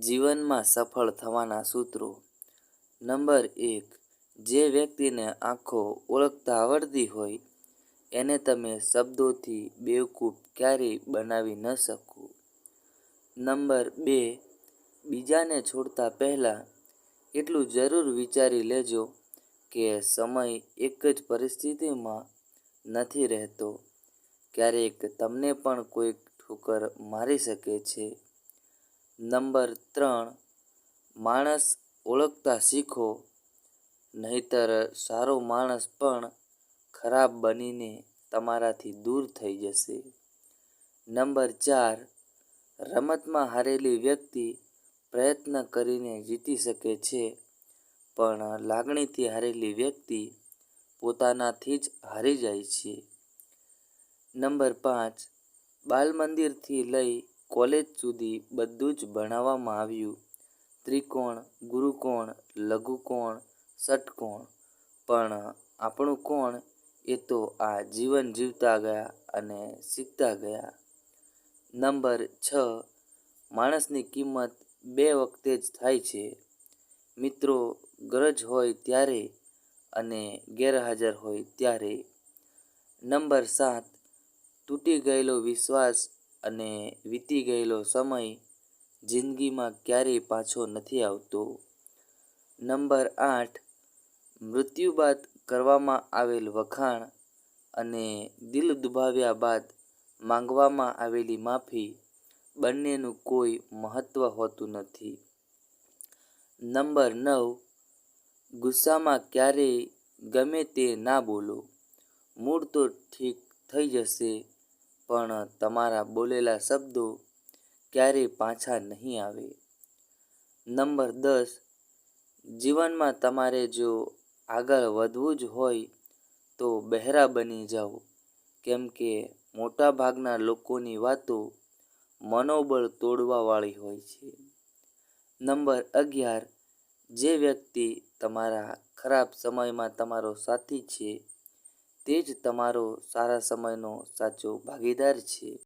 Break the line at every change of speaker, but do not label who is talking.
જીવનમાં સફળ થવાના સૂત્રો નંબર એક, જે વ્યક્તિને આંખો ઓળખતા આવડતી હોય, એને તમે શબ્દોથી બેવકૂફ ક્યારેય બનાવી ન શકો. નંબર બે, બીજાને છોડતા પહેલાં એટલું જરૂર વિચારી લેજો કે સમય એક જ પરિસ્થિતિમાં નથી રહેતો. ક્યારેક તમને પણ કોઈક ઠોકર મારી શકે છે. નંબર ત્રણ, માણસ ઓળખતા શીખો, નહીંતર સારો માણસ પણ ખરાબ બનીને તમારાથી દૂર થઈ જશે. નંબર ચાર, રમતમાં હારેલી વ્યક્તિ પ્રયત્ન કરીને જીતી શકે છે, પણ લાગણીથી હારેલી વ્યક્તિ પોતાનાથી જ હારી જાય છે. નંબર પાંચ બાલ મંદિરથી લઈ કોલેજ સુધી બધું જ ભણાવવામાં આવ્યું ત્રિકોણ, ગુરુકોણ, લઘુકોણ, ષટકોણ પણ આપણું કોણ એ તો આ જીવન જીવતા ગયા અને શીખતા ગયા. નંબર છ માણસની કિંમત બે વખતે જ થાય છે મિત્રો ગરજ હોય ત્યારે અને ગેરહાજર હોય ત્યારે. નંબર સાત તૂટી ગયેલો વિશ્વાસ અને વીતી ગયેલો સમય જિંદગીમાં ક્યારેય પાછો નથી આવતો. નંબર આઠ, મૃત્યુ બાદ કરવામાં આવેલ વખાણ અને દિલ દુભાવ્યા બાદ માંગવામાં આવેલી માફી બંનેનું કોઈ મહત્વ હોતું નથી. નંબર નવ, ગુસ્સામાં ક્યારેય ગમે તે ના બોલો મૂળ તો ઠીક થઈ જશે પણ તમારા બોલેલા શબ્દો ક્યારેય પાછા નહીં આવે. નંબર દસ, જીવનમાં તમારે જો આગળ વધવું જ હોય તો બહેરા બની જાઓ કેમકે મોટા ભાગના લોકોની વાતો મનોબળ તોડવાવાળી હોય છે. નંબર અગિયાર, જે વ્યક્તિ તમારા ખરાબ સમયમાં તમારો સાથી છે તે જ તમારો સારા સમયનો સાચો ભાગીદાર છે.